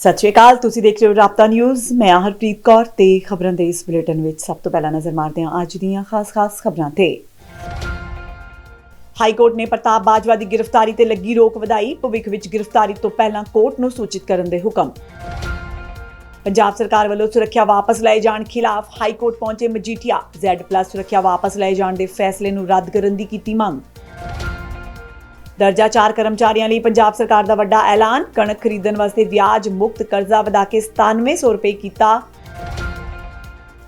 ਸਤਿ ਸ਼੍ਰੀ ਅਕਾਲ, ਤੁਸੀਂ ਦੇਖ ਰਹੇ ਹੋ ਰਾਪਤਾ ਨਿਊਜ਼ ਮੈਂ ਹਰਪ੍ਰੀਤ ਕੌਰ ਤੇ ਖਬਰਾਂ ਦੇ ਇਸ ਬੁਲੇਟਿਨ ਵਿੱਚ ਸਭ ਤੋਂ ਪਹਿਲਾਂ ਨਜ਼ਰ ਮਾਰਦੇ ਹਾਂ ਅੱਜ ਦੀਆਂ ਖਾਸ-ਖਾਸ ਖਬਰਾਂ ਤੇ। ਹਾਈ ਕੋਰਟ ਨੇ ਪ੍ਰਤਾਪ ਬਾਜਵਾ ਦੀ ਗ੍ਰਿਫਤਾਰੀ ਤੇ ਲੱਗੀ ਰੋਕ ਵਧਾਈ, ਭਵਿੱਖ ਵਿੱਚ ਗ੍ਰਿਫਤਾਰੀ ਤੋਂ ਪਹਿਲਾਂ ਕੋਰਟ ਨੂੰ ਸੂਚਿਤ ਕਰਨ ਦੇ ਹੁਕਮ। ਪੰਜਾਬ ਸਰਕਾਰ ਵੱਲੋਂ ਸੁਰੱਖਿਆ ਵਾਪਸ ਲਏ ਜਾਣ ਖਿਲਾਫ ਹਾਈ ਕੋਰਟ ਪਹੁੰਚੇ ਮਜੀਠੀਆ। Z+ ਸੁਰੱਖਿਆ ਵਾਪਸ ਲਏ ਜਾਣ ਦੇ ਫੈਸਲੇ ਨੂੰ ਰੱਦ ਕਰਨ ਦੀ ਕੀਤੀ ਮੰਗ। ਦਰਜਾ 4 ਕਰਮਚਾਰੀਆਂ ਲਈ ਪੰਜਾਬ ਸਰਕਾਰ ਦਾ ਵੱਡਾ ਐਲਾਨ। ਕਣਕ ਖਰੀਦਣ ਵਾਸਤੇ ਵਿਆਜ ਮੁਕਤ ਕਰਜ਼ਾ ਵਧਾ ਕੇ 9700 ਰੁਪਏ ਕੀਤਾ।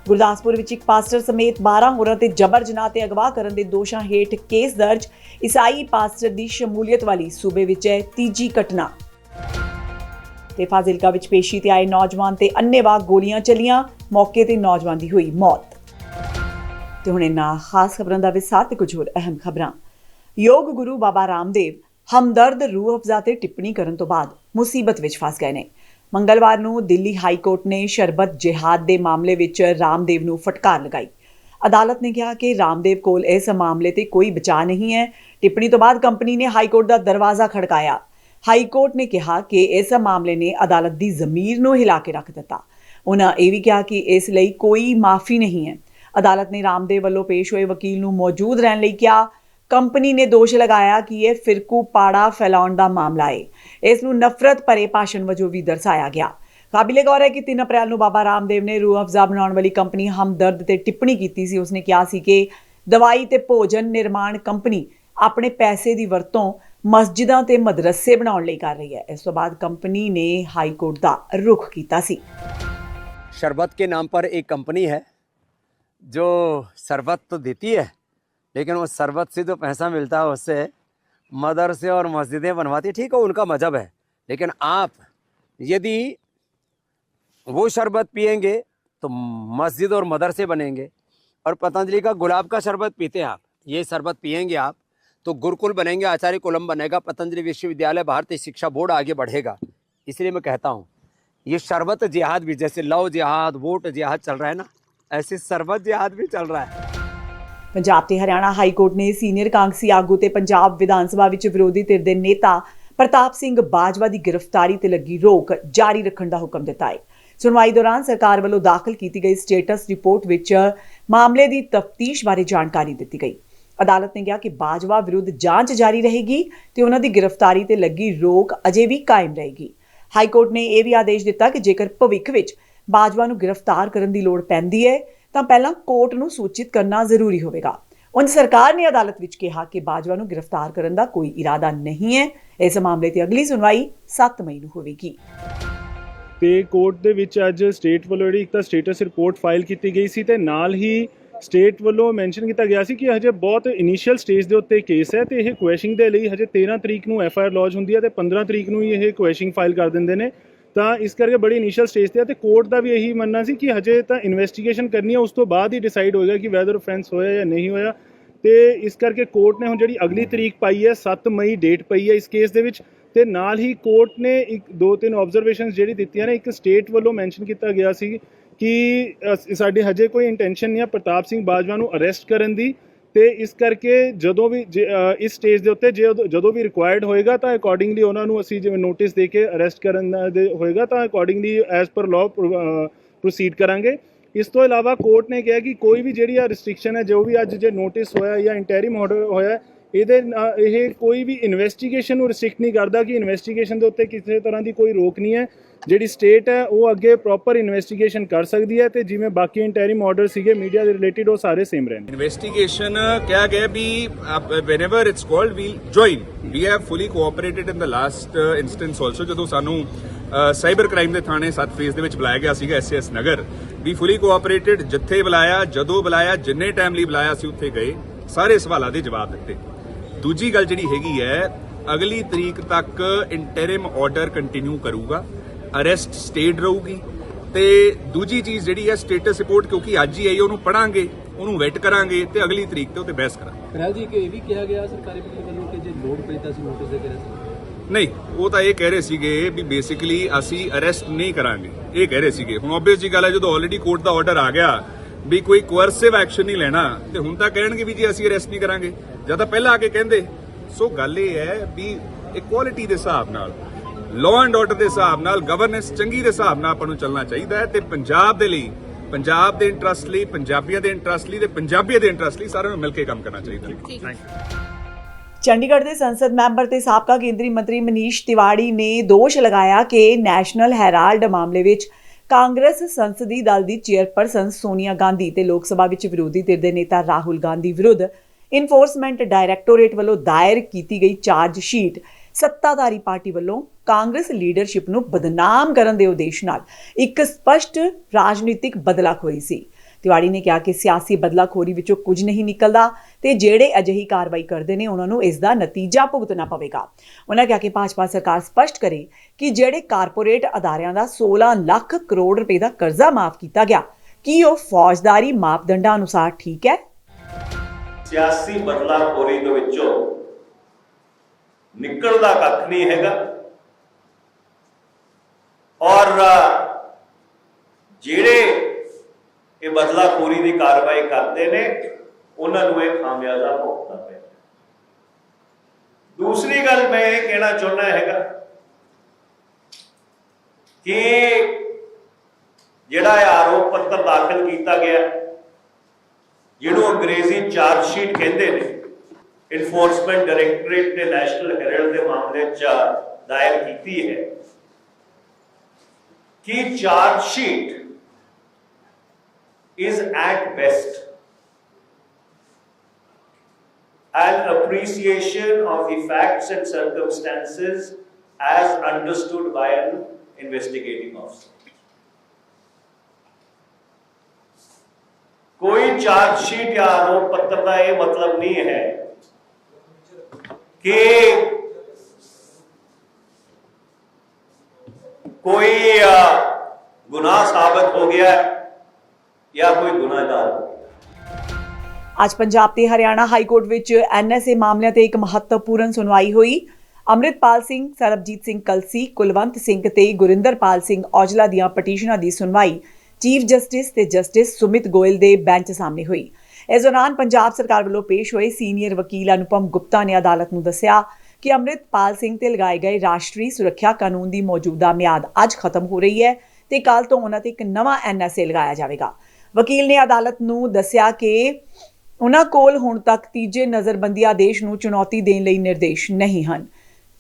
ਗੁਰਦਾਸਪੁਰ ਵਿੱਚ ਇੱਕ ਪਾਸਟਰ ਸਮੇਤ 12 ਹੋਰਾਂ ਤੇ ਜਬਰ ਜਨਾਹ ਤੇ ਅਗਵਾ ਕਰਨ ਦੇ ਦੋਸ਼ਾਂ ਹੇਠ ਕੇਸ ਦਰਜ। ਈਸਾਈ ਪਾਸਟਰ ਦੀ ਸ਼ਮੂਲੀਅਤ ਵਾਲੀ ਸੂਬੇ ਵਿੱਚ ਹੈ ਤੀਜੀ ਘਟਨਾ। ਤੇ ਫਾਜ਼ਿਲਕਾ ਵਿੱਚ ਪੇਸ਼ੀ ਤੇ ਆਏ ਨੌਜਵਾਨ ਤੇ ਅੰਨੇਵਾਹ ਗੋਲੀਆਂ ਚੱਲੀਆਂ। ਮੌਕੇ ਤੇ ਨੌਜਵਾਨ ਦੀ ਹੋਈ ਮੌਤ। ਤੇ ਹੁਣ ਇਹਨਾਂ ਖਾਸ ਖਬਰਾਂ ਦਾ ਵਿਸਾਰ ਤੇ ਕੁਝ ਹੋਰ ਅਹਿਮ ਖਬਰਾਂ। ਯੋਗ ਗੁਰੂ ਬਾਬਾ ਰਾਮਦੇਵ ਹਮਦਰਦ ਰੂਹ ਅਫਜ਼ਾ ਤੇ ਟਿੱਪਣੀ ਕਰਨ ਤੋਂ ਬਾਅਦ ਮੁਸੀਬਤ ਵਿੱਚ ਫਸ ਗਏ ਨੇ। ਮੰਗਲਵਾਰ ਨੂੰ ਦਿੱਲੀ ਹਾਈ ਕੋਰਟ ਨੇ ਸ਼ਰਬਤ ਜਿਹਾਦ ਦੇ ਮਾਮਲੇ ਵਿੱਚ ਰਾਮਦੇਵ ਨੂੰ ਫਟਕਾਰ ਲਗਾਈ। ਅਦਾਲਤ ਨੇ ਕਿਹਾ ਕਿ ਰਾਮਦੇਵ ਕੋਲ ਇਸ ਮਾਮਲੇ ਤੇ ਕੋਈ ਬਚਾਅ ਨਹੀਂ ਹੈ। ਟਿੱਪਣੀ ਤੋਂ ਬਾਅਦ ਕੰਪਨੀ ਨੇ ਹਾਈ ਕੋਰਟ ਦਾ ਦਰਵਾਜ਼ਾ ਖੜਕਾਇਆ। ਹਾਈ ਕੋਰਟ ਨੇ ਕਿਹਾ ਕਿ ਇਸ ਮਾਮਲੇ ਨੇ ਅਦਾਲਤ ਦੀ ਜ਼ਮੀਰ ਨੂੰ ਹਿਲਾ ਕੇ ਰੱਖ ਦਿੱਤਾ। ਉਹਨਾਂ ਇਹ ਵੀ ਕਿਹਾ ਕਿ ਇਸ ਲਈ ਕੋਈ ਮਾਫੀ ਨਹੀਂ ਹੈ। ਅਦਾਲਤ ਨੇ ਰਾਮਦੇਵ ਵੱਲੋਂ ਪੇਸ਼ ਹੋਏ ਵਕੀਲ ਨੂੰ ਮੌਜੂਦ ਰਹਿਣ ਲਈ ਕਿਹਾ ਕੰਪਨੀ ਨੇ ਦੋਸ਼ ਲਗਾਇਆ ਕਿ ਇਹ ਫਿਰਕੂ ਪਾੜਾ ਫੈਲਾਉਣ ਦਾ ਮਾਮਲਾ ਹੈ ਇਸ ਨੂੰ ਨਫ਼ਰਤ ਭਰੇ ਭਾਸ਼ਣ ਵਜੋਂ ਵੀ ਦਰਸਾਇਆ ਗਿਆ ਕਾਬਿਲੇ ਗੌਰ ਹੈ ਕਿ 3 ਅਪ੍ਰੈਲ ਨੂੰ ਬਾਬਾ ਰਾਮਦੇਵ ਨੇ ਰੂਹ ਅਫਜ਼ਾ ਬਣਾਉਣ ਵਾਲੀ ਕੰਪਨੀ ਹਮਦਰਦ ਤੇ ਟਿੱਪਣੀ ਕੀਤੀ ਸੀ ਉਸਨੇ ਕਿਹਾ ਸੀ ਕਿ ਦਵਾਈ ਤੇ ਭੋਜਨ ਨਿਰਮਾਣ ਕੰਪਨੀ ਆਪਣੇ ਪੈਸੇ ਦੀ ਵਰਤੋਂ ਮਸਜਿਦਾਂ ਤੇ ਮਦਰਸੇ ਬਣਾਉਣ ਲਈ ਕਰ ਰਹੀ ਹੈ ਇਸ ਤੋਂ ਬਾਅਦ ਕੰਪਨੀ ਨੇ ਹਾਈ ਕੋਰਟ ਦਾ ਰੁਖ ਕੀਤਾ ਸੀ शरबत के नाम पर एक कंपनी है जो शरबत तो देती है लेकिन वो शरबत से जो पैसा मिलता है, उससे मदरसे और मस्जिदें बनवाती ठीक है, उनका मज़हब है। लेकिन आप यदि वो शरबत पियेंगे तो मस्जिद और मदरसे बनेंगे। और पतंजलि का गुलाब का शरबत पीते हैं आप, ये शरबत पियेंगे आप तो गुरुकुल बनेंगे, आचार्य कुलम बनेगा, पतंजलि विश्वविद्यालय, भारतीय शिक्षा बोर्ड आगे बढ़ेगा। इसलिए मैं कहता हूँ, ये शरबत जिहाद भी, जैसे लव जिहाद, वोट जिहाद चल रहा है ना, ऐसे शरबत जिहाद भी चल रहा है। ਪੰਜਾਬ ਤੇ ਹਰਿਆਣਾ ਹਾਈ ਕੋਰਟ ਨੇ ਸੀਨੀਅਰ ਕਾਂਗਸੀ ਆਗੂ ਤੇ ਪੰਜਾਬ ਵਿਧਾਨ ਸਭਾ ਵਿੱਚ ਵਿਰੋਧੀ ਧਿਰ ਦੇ ਨੇਤਾ ਪ੍ਰਤਾਪ ਸਿੰਘ ਬਾਜਵਾ ਦੀ ਗ੍ਰਿਫਤਾਰੀ ਤੇ ਲੱਗੀ ਰੋਕ ਜਾਰੀ ਰੱਖਣ ਦਾ ਹੁਕਮ ਦਿੱਤਾ ਹੈ। ਸੁਣਵਾਈ ਦੌਰਾਨ ਸਰਕਾਰ ਵੱਲੋਂ ਦਾਖਲ ਕੀਤੀ ਗਈ ਸਟੇਟਸ ਰਿਪੋਰਟ ਵਿੱਚ ਮਾਮਲੇ ਦੀ ਤਫਤੀਸ਼ ਬਾਰੇ ਜਾਣਕਾਰੀ ਦਿੱਤੀ ਗਈ। ਅਦਾਲਤ ਨੇ ਕਿਹਾ ਕਿ ਬਾਜਵਾ ਵਿਰੁੱਧ ਜਾਂਚ ਜਾਰੀ ਰਹੇਗੀ ਤੇ ਉਹਨਾਂ ਦੀ ਗ੍ਰਿਫਤਾਰੀ ਤੇ ਲੱਗੀ ਰੋਕ ਅਜੇ ਵੀ ਕਾਇਮ ਰਹੇਗੀ। ਹਾਈ ਕੋਰਟ ਨੇ ਇਹ ਵੀ ਆਦੇਸ਼ ਦਿੱਤਾ ਕਿ ਜੇਕਰ ਭਵਿੱਖ ਵਿੱਚ ਬਾਜਵਾ ਨੂੰ ਗ੍ਰਿਫਤਾਰ ਕਰਨ ਦੀ ਲੋੜ ਪੈਂਦੀ ਹੈ ਤਾਂ ਪਹਿਲਾਂ ਕੋਰਟ ਨੂੰ ਸੂਚਿਤ ਕਰਨਾ ਜ਼ਰੂਰੀ ਹੋਵੇਗਾ। ਉਂਝ ਸਰਕਾਰ ਨੇ ਅਦਾਲਤ ਵਿੱਚ ਕਿਹਾ ਕਿ ਬਾਜਵਾ ਨੂੰ ਗ੍ਰਿਫਤਾਰ ਕਰਨ ਦਾ ਕੋਈ ਇਰਾਦਾ ਨਹੀਂ ਹੈ। ਇਸ ਮਾਮਲੇ ਤੇ ਅਗਲੀ ਸੁਣਵਾਈ 7 ਮਈ ਨੂੰ ਹੋਵੇਗੀ। ਤੇ ਕੋਰਟ ਦੇ ਵਿੱਚ ਅੱਜ ਸਟੇਟ ਵੱਲੋਂ ਜਿਹੜੀ ਇੱਕ ਤਾਂ ਸਟੇਟਸ ਰਿਪੋਰਟ ਫਾਈਲ ਕੀਤੀ ਗਈ ਸੀ ਤੇ ਨਾਲ ਹੀ ਸਟੇਟ ਵੱਲੋਂ ਮੈਂਸ਼ਨ ਕੀਤਾ ਗਿਆ ਸੀ ਕਿ ਹਜੇ ਬਹੁਤ ਇਨੀਸ਼ੀਅਲ ਸਟੇਜ ਦੇ ਉੱਤੇ ਕੇਸ ਹੈ ਤੇ ਇਹ ਕੁਐਸ਼ਿੰਗ ਦੇ ਲਈ ਹਜੇ 13 ਤਰੀਕ ਨੂੰ ਐਫ ਆਈ ਆਰ ਲੌਜ ਹੁੰਦੀ ਹੈ ਤੇ 15 ਤਰੀਕ ਨੂੰ ਹੀ ਇਹ ਕੁਐਸ਼ਿੰਗ ਫਾਈਲ ਕਰ ਦਿੰਦੇ ਨੇ। ਤਾਂ ਇਸ ਕਰਕੇ ਬੜੀ ਇਨੀਸ਼ੀਅਲ ਸਟੇਜ ਤੇ ਆ ਤੇ ਕੋਰਟ ਦਾ ਵੀ ਇਹੀ ਮੰਨਣਾ ਸੀ ਕਿ ਹਜੇ ਤਾਂ ਇਨਵੈਸਟੀਗੇਸ਼ਨ ਕਰਨੀ ਹੈ ਉਸ ਤੋਂ ਬਾਅਦ ਹੀ ਡਿਸਾਈਡ ਹੋਏਗਾ ਕਿ ਵੈਦਰ ਆਫੈਂਸ ਹੋਇਆ ਜਾਂ ਨਹੀਂ ਹੋਇਆ। ਤੇ ਇਸ ਕਰਕੇ ਕੋਰਟ ਨੇ ਹੁਣ ਜਿਹੜੀ ਅਗਲੀ ਤਰੀਕ ਪਾਈ ਹੈ 7 ਮਈ ਡੇਟ ਪਈ ਹੈ ਇਸ ਕੇਸ ਦੇ ਵਿੱਚ ਤੇ ਨਾਲ ਹੀ ਕੋਰਟ ਨੇ ਇੱਕ, ਦੋ, ਤਿੰਨ ਆਬਜ਼ਰਵੇਸ਼ਨਸ ਜਿਹੜੀ ਦਿੱਤੀਆਂ ਨੇ, ਇੱਕ ਸਟੇਟ ਵੱਲੋਂ ਮੈਂਸ਼ਨ ਕੀਤਾ ਗਿਆ ਸੀ ਕਿ ਅਸ- ਸਾਡੀ ਹਜੇ ਕੋਈ ਇੰਟੈਂਸ਼ਨ ਨਹੀਂ ਹੈ ਪ੍ਰਤਾਪ ਸਿੰਘ ਬਾਜਵਾ ਨੂੰ ਅਰੈਸਟ ਕਰਨ ਦੀ। ਤੇ ਇਸ ਕਰਕੇ ਜਦੋਂ ਵੀ ਜੇ, ਇਸ ਸਟੇਜ ਦੇ ਉੱਤੇ ਜੇ ਜਦੋਂ ਵੀ ਰਿਕੁਆਇਰਡ ਹੋਏਗਾ ਤਾਂ ਅਕੋਰਡਿੰਗਲੀ ਉਹਨਾਂ ਨੂੰ ਅਸੀਂ ਜਿਵੇਂ ਨੋਟਿਸ ਦੇ ਕੇ ਅਰੈਸਟ ਕਰਨ ਦਾ ਦੇ ਹੋਏਗਾ ਤਾਂ accordingly as per law proceed ਕਰਾਂਗੇ। ਇਸ ਤੋਂ ਇਲਾਵਾ ਕੋਰਟ ਨੇ ਕਿਹਾ ਕਿ ਕੋਈ ਵੀ ਜਿਹੜੀ ਆ ਰਿਸਟ੍ਰਿਕਸ਼ਨ ਹੈ ਜੋ ਵੀ ਅੱਜ ਜੇ ਨੋਟਿਸ ਹੋਇਆ ਜਾਂ ਇੰਟੈਰਿਮ ਆਰਡਰ ਹੋਇਆ ਇਹਦੇ ਨਾਲ ਇਹ ਕੋਈ ਵੀ ਇਨਵੈਸਟੀਗੇਸ਼ਨ ਨੂੰ ਰਿਸਟ੍ਰਿਕਟ ਨਹੀਂ ਕਰਦਾ ਕਿ ਇਨਵੈਸਟੀਗੇਸ਼ਨ ਦੇ ਉੱਤੇ ਕਿਸੇ ਤਰ੍ਹਾਂ ਦੀ ਕੋਈ ਰੋਕ ਨਹੀਂ ਹੈ। ਜਿਹੜੀ ਸਟੇਟ ਹੈ ਉਹ ਅੱਗੇ ਪ੍ਰੋਪਰ ਇਨਵੈਸਟੀਗੇਸ਼ਨ ਕਰ ਸਕਦੀ ਹੈ ਤੇ ਜਿਵੇਂ ਬਾਕੀ ਇੰਟੈਰਿਮ ਆਰਡਰ ਸੀਗੇ ਮੀਡੀਆ ਦੇ ਰਿਲੇਟਡ ਉਹ ਸਾਰੇ ਸੇਮ ਰਹਿਣ Investigation ਕਿਹਾ ਗਿਆ ਵੀ uh, whenever it's called we'll join. We have fully cooperated in the last uh, ਜਦੋਂ ਸਾਨੂੰ ਸਾਈਬਰ ਕ੍ਰਾਈਮ ਦੇ ਥਾਣੇ 7 ਫੇਸ ਦੇ ਵਿੱਚ ਬੁਲਾਇਆ ਗਿਆ ਸੀਗਾ ਐਸਐਸ ਨਗਰ। ਵੀ ਫੁੱਲੀ ਕੋਆਪਰੇਟਡ ਜਿੱਥੇ ਬੁਲਾਇਆ ਜਦੋਂ ਬੁਲਾਇਆ ਜਿੰਨੇ ਟਾਈਮ ਲਈ ਬੁਲਾਇਆ ਸੀ ਉੱਥੇ ਗਏ। ਸਾਰੇ ਸਵਾਲਾਂ ਦੇ ਜਵਾਬ ਦਿੱਤੇ। ਦੂਜੀ ਗੱਲ ਜਿਹੜੀ ਹੈਗੀ ਹੈ ਅਗਲੀ ਤਰੀਕ ਤੱਕ ਇੰਟਰਿਮ ਆਰਡਰ ਕੰਟੀਨਿਊ ਕਰੂਗਾ ਅਰੈਸਟ ਸਟੇਡ ਰਹੂਗੀ ਤੇ ਦੂਜੀ ਚੀਜ਼ ਜਿਹੜੀ ਹੈ ਸਟੇਟਸ ਰਿਪੋਰਟ ਕਿਉਂਕਿ ਅੱਜ ਹੀ ਆਈ ਉਹਨੂੰ ਪੜਾਂਗੇ ਉਹਨੂੰ ਵੈਟ ਕਰਾਂਗੇ ਤੇ ਅਗਲੀ ਤਰੀਕ ਤੇ ਉੱਤੇ ਬਹਿਸ ਕਰਾਂਗੇ। ਰਹਿਲ ਜੀ ਕਿ ਇਹ ਵੀ ਕਿਹਾ ਗਿਆ ਸਰਕਾਰੀ ਵਕੀਲ ਵੱਲੋਂ ਕਿ ਜੇ ਲੋੜ ਪਈ ਤਾਂ ਅਸੀਂ ਨੋਟਿਸ ਦੇ ਕੇ ਰਹਿ ਨਹੀਂ ਉਹ ਤਾਂ ਇਹ ਕਹਿ ਰਹੇ ਸੀਗੇ ਵੀ ਬੇਸਿਕਲੀ ਅਸੀਂ ਅਰੈਸਟ ਨਹੀਂ ਕਰਾਂਗੇ। ਇਹ ਕਹਿ ਰਹੇ ਸੀਗੇ। ਹੁਣ ਆਬਵੀਅਸ ਜੀ ਗੱਲ ਹੈ ਜਦੋਂ ਆਲਰੇਡੀ ਕੋਰਟ ਦਾ ਆਰਡਰ ਆ ਗਿਆ ਵੀ ਕੋਈ ਕੋਅਰਸਿਵ ਐਕਸ਼ਨ ਨਹੀਂ ਲੈਣਾ। ਤੇ ਹੁਣ ਤਾਂ ਕਹਿਣਗੇ ਵੀ ਜੀ ਅਸੀਂ ਅਰੈਸਟ ਨਹੀਂ ਕਰਾਂਗੇ। ਜਾਂ ਤਾਂ ਪਹਿਲਾਂ ਆ ਕੇ ਕਹਿੰਦੇ। ਸੋ ਗੱਲ ਇਹ ਹੈ ਵੀ ਇਕੁਆਲਿਟੀ ਦੇ ਹਿਸਾਬ ਨਾਲ ਲਾਅ ਐਂਡ ਆਰਡਰ ਦੇ ਹਿਸਾਬ ਨਾਲ ਗਵਰਨੈਂਸ ਚੰਗੀ ਦੇ ਹਿਸਾਬ ਨਾਲ ਆਪਾਂ ਨੂੰ ਚੱਲਣਾ ਚਾਹੀਦਾ ਹੈ। ਤੇ ਪੰਜਾਬ ਦੇ ਲਈ ਪੰਜਾਬ ਦੇ ਇੰਟਰਸਟ ਲਈ ਪੰਜਾਬੀਆਂ ਦੇ ਇੰਟਰਸਟ ਲਈ ਤੇ ਪੰਜਾਬੀਆਂ ਦੇ ਇੰਟਰਸਟ ਲਈ ਸਾਰਿਆਂ ਨੂੰ ਮਿਲ ਕੇ ਕੰਮ ਕਰਨਾ ਚਾਹੀਦਾ। ਹੈ। ਚੰਡੀਗੜ੍ਹ ਦੇ ਸੰਸਦ ਮੈਂਬਰ ਤੇ ਸਾਬਕਾ ਕੇਂਦਰੀ ਮੰਤਰੀ ਮਨੀਸ਼ ਤਿਵਾੜੀ ਨੇ ਦੋਸ਼ ਲਗਾਇਆ ਕਿ ਨੈਸ਼ਨਲ ਹੈਰਾਲਡ ਮਾਮਲੇ ਵਿੱਚ ਕਾਂਗਰਸ ਸੰਸਦੀ ਦਲ ਦੀ ਚੇਅਰਪਰਸਨ ਸੋਨੀਆ ਗਾਂਧੀ ਤੇ ਲੋਕ ਸਭਾ ਵਿੱਚ ਵਿਰੋਧੀ ਧਿਰ ਦੇ ਨੇਤਾ ਰਾਹੁਲ ਗਾਂਧੀ ਵਿਰੁੱਧ ਇਨਫੋਰਸਮੈਂਟ ਡਾਇਰੈਕਟੋਰੇਟ ਵੱਲੋਂ ਦਾਇਰ ਕੀਤੀ ਗਈ ਚਾਰਜ ਸ਼ੀਟ ਸੱਤਾਧਾਰੀ ਪਾਰਟੀ ਵੱਲੋਂ ਕਾਂਗਰਸ ਲੀਡਰਸ਼ਿਪ ਨੂੰ ਬਦਨਾਮ ਕਰਨ ਦੇ ਉਦੇਸ਼ ਨਾਲ ਇੱਕ ਸਪਸ਼ਟ ਰਾਜਨੀਤਿਕ ਬਦਲਾਖੋਰੀ ਸੀ। ਤਿਵਾੜੀ ਨੇ ਕਿਹਾ ਕਿ ਸਿਆਸੀ ਬਦਲਾਖੋਰੀ ਵਿੱਚੋਂ ਕੁਝ ਨਹੀਂ ਨਿਕਲਦਾ ਤੇ ਜਿਹੜੇ ਅਜਿਹੀ ਕਾਰਵਾਈ ਕਰਦੇ ਨੇ, ਉਹਨਾਂ ਨੂੰ ਇਸ ਦਾ ਨਤੀਜਾ ਭੁਗਤਣਾ ਪਵੇਗਾ। ਉਹਨਾਂ ਕਿਹਾ ਕਿ ਭਾਜਪਾ ਸਰਕਾਰ ਸਪਸ਼ਟ ਕਰੇ ਕਿ ਜਿਹੜੇ ਕਾਰਪੋਰੇਟ ਅਦਾਰਿਆਂ ਦਾ 16 ਲੱਖ ਕਰੋੜ ਰੁਪਏ ਦਾ ਕਰਜ਼ਾ ਮਾਫ ਕੀਤਾ ਗਿਆ, ਕੀ ਉਹ ਫੌਜਦਾਰੀ ਮਾਪਦੰਡਾਂ ਅਨੁਸਾਰ ਠੀਕ ਹੈ? ਸਿਆਸੀ ਬਦਲਾਖੋਰੀ ਦੇ ਵਿੱਚੋਂ ਨਿਕਲਦਾ ਕੱਖ ਨਹੀਂ ਹੈਗਾ। ਔਰ ਜਿਹੜੇ ਇਹ ਬਦਲਾਖੋਰੀ ਦੀ ਕਾਰਵਾਈ ਕਰਦੇ ਨੇ, ਉਹਨਾਂ ਨੂੰ ਇਹ ਖਾਮਿਆਜ਼ਾ ਭੁਗਤਣਾ ਪੈਂਦਾ ਦੂਸਰੀ ਗੱਲ ਮੈਂ ਇਹ ਕਹਿਣਾ ਚਾਹੁੰਦਾ ਹੈਗਾ ਕਿ ਜਿਹੜਾ ਇਹ ਆਰੋਪ ਪੱਤਰ ਦਾਖਲ ਕੀਤਾ ਗਿਆ, ਜਿਹਨੂੰ ਅੰਗਰੇਜ਼ੀ ਚਾਰਜ ਸ਼ੀਟ ਕਹਿੰਦੇ ਨੇ ਇਨਫੋਰਸਮੈਂਟ ਡਾਇਰੈਕਟੋਰੇਟ ਨੇ ਨੈਸ਼ਨਲ ਹੈਰਲਡ ਦੇ ਮਾਮਲੇ 'ਚ ਦਾਇਰ ਕੀਤੀ ਹੈ, ਕਿ charge sheet is at best an appreciation of the facts and circumstances as understood by an investigating officer. ਕੋਈ ਚਾਰਜ ਸ਼ੀਟ ਜਾਂ ਆਰੋਪ ਪੱਤਰ ਦਾ ਇਹ ਮਤਲਬ ਨਹੀਂ ਹੈ ਕਿ ਕੋਈ ਅ, ਗੁਨਾਹ ਸਾਬਤ ਹੋ ਗਿਆ ਹੈ ਜਾਂ ਕੋਈ ਗੁਨਾਹਗਾਰ ਅੱਜ ਪੰਜਾਬ ਤੇ ਹਰਿਆਣਾ ਹਾਈ ਕੋਰਟ ਵਿੱਚ ਐਨਐਸਏ ਮਾਮਲਿਆਂ ਤੇ ਇੱਕ ਮਹੱਤਵਪੂਰਨ ਸੁਣਵਾਈ ਹੋਈ। ਅੰਮ੍ਰਿਤਪਾਲ ਸਿੰਘ, ਸਰਬਜੀਤ ਸਿੰਘ ਕਲਸੀ, ਕੁਲਵੰਤ ਸਿੰਘ ਤੇ ਗੁਰਿੰਦਰਪਾਲ ਸਿੰਘ ਔਜਲਾ ਦੀਆਂ ਪਟੀਸ਼ਨਾਂ ਦੀ ਸੁਣਵਾਈ ਚੀਫ ਜਸਟਿਸ ਤੇ ਜਸਟਿਸ ਸੁਮਿਤ ਗੋਇਲ ਦੇ ਬੈਂਚ ਸਾਹਮਣੇ ਹੋਈ। ਇਸ ਦੌਰਾਨ ਪੰਜਾਬ ਸਰਕਾਰ ਵੱਲੋਂ ਪੇਸ਼ ਹੋਏ ਸੀਨੀਅਰ ਵਕੀਲ ਅਨੁਪਮ ਗੁਪਤਾ ਨੇ ਅਦਾਲਤ ਨੂੰ ਦੱਸਿਆ ਕਿ ਅੰਮ੍ਰਿਤਪਾਲ ਸਿੰਘ ਤੇ ਲਗਾਏ ਗਏ ਰਾਸ਼ਟਰੀ ਸੁਰੱਖਿਆ ਕਾਨੂੰਨ ਦੀ ਮੌਜੂਦਾ ਮਿਆਦ ਅੱਜ ਖਤਮ ਹੋ ਰਹੀ ਹੈ ਤੇ ਕੱਲ ਤੋਂ ਉਹਨਾਂ ਤੇ ਇੱਕ ਨਵਾਂ ਐਨਐਸਏ ਲਗਾਇਆ ਜਾਵੇਗਾ। ਵਕੀਲ ਨੇ ਅਦਾਲਤ ਨੂੰ ਦੱਸਿਆ ਕਿ ਉਹਨਾਂ ਕੋਲ ਹੁਣ ਤੱਕ ਤੀਜੇ ਨਜ਼ਰਬੰਦੀ ਆਦੇਸ਼ ਨੂੰ ਚੁਣੌਤੀ ਦੇਣ ਲਈ ਨਿਰਦੇਸ਼ ਨਹੀਂ ਹਨ।